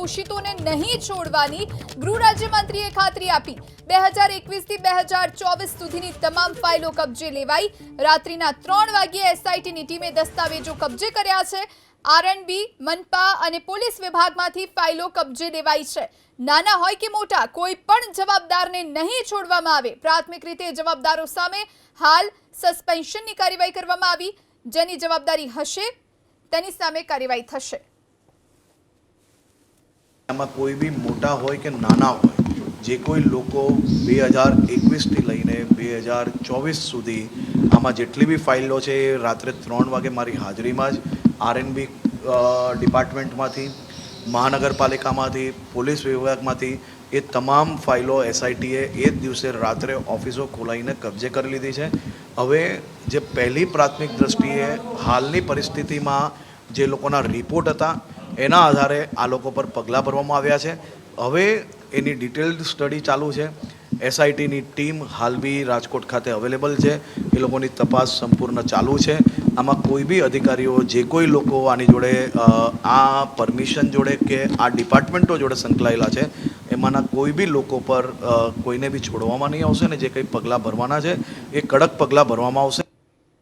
દોષિતોને નહીં છોડવાની ગૃહ રાજ્યમંત્રીએ ખાતરી આપી. બે હજાર એકવીસથી બે હજાર ચોવીસ સુધીની તમામ ફાઇલો કબજે લેવાઈ. રાત્રિના ત્રણ વાગ્યે એસઆઈટીની ટીમે દસ્તાવેજો કબજે કર્યા છે. આરએનબી, મનપા અને પોલીસ વિભાગમાંથી ફાઇલો કબજે લેવાઈ છે. નાના હોય કે મોટા, કોઈ પણ જવાબદારને નહીં છોડવામાં આવે. પ્રાથમિક રીતે જવાબદારો સામે હાલ સસ્પેન્શનની કાર્યવાહી કરવામાં આવી. જેની જવાબદારી હશે, તેની સામે કાર્યવાહી થશે. એમાં કોઈ બી મોટા હોય કે નાના હોય, જે કોઈ લોકો બે હજાર એકવીસથી લઈને બે હજાર ચોવીસ સુધી આમાં જેટલી બી ફાઇલો છે એ રાત્રે ત્રણ વાગે મારી હાજરીમાં જ આરએનબી ડિપાર્ટમેન્ટમાંથી, મહાનગરપાલિકામાંથી, પોલીસ વિભાગમાંથી એ તમામ ફાઇલો એસઆઈટીએ એ જ દિવસે રાત્રે ઓફિસો ખોલાવીને કબજે કરી લીધી છે. હવે જે પહેલી પ્રાથમિક દ્રષ્ટિએ હાલની પરિસ્થિતિમાં જે લોકોના રિપોર્ટ હતા એના આધારે આ લોકો પર પગલાં ભરવામાં આવ્યા છે. હવે એની ડિટેલ્ડ સ્ટડી ચાલુ છે. એસઆઈટીની ટીમ હાલ બી રાજકોટ ખાતે અવેલેબલ છે. એ લોકોની તપાસ સંપૂર્ણ ચાલુ છે. આમાં કોઈ બી અધિકારીઓ, જે કોઈ લોકો આની જોડે આ પરમિશન જોડે કે આ ડિપાર્ટમેન્ટો જોડે સંકળાયેલા છે, એમાંના કોઈ બી લોકો પર કોઈને બી છોડવામાં નહીં આવશે ને જે કંઈ પગલાં ભરવાના છે, એ કડક પગલાં ભરવામાં આવશે.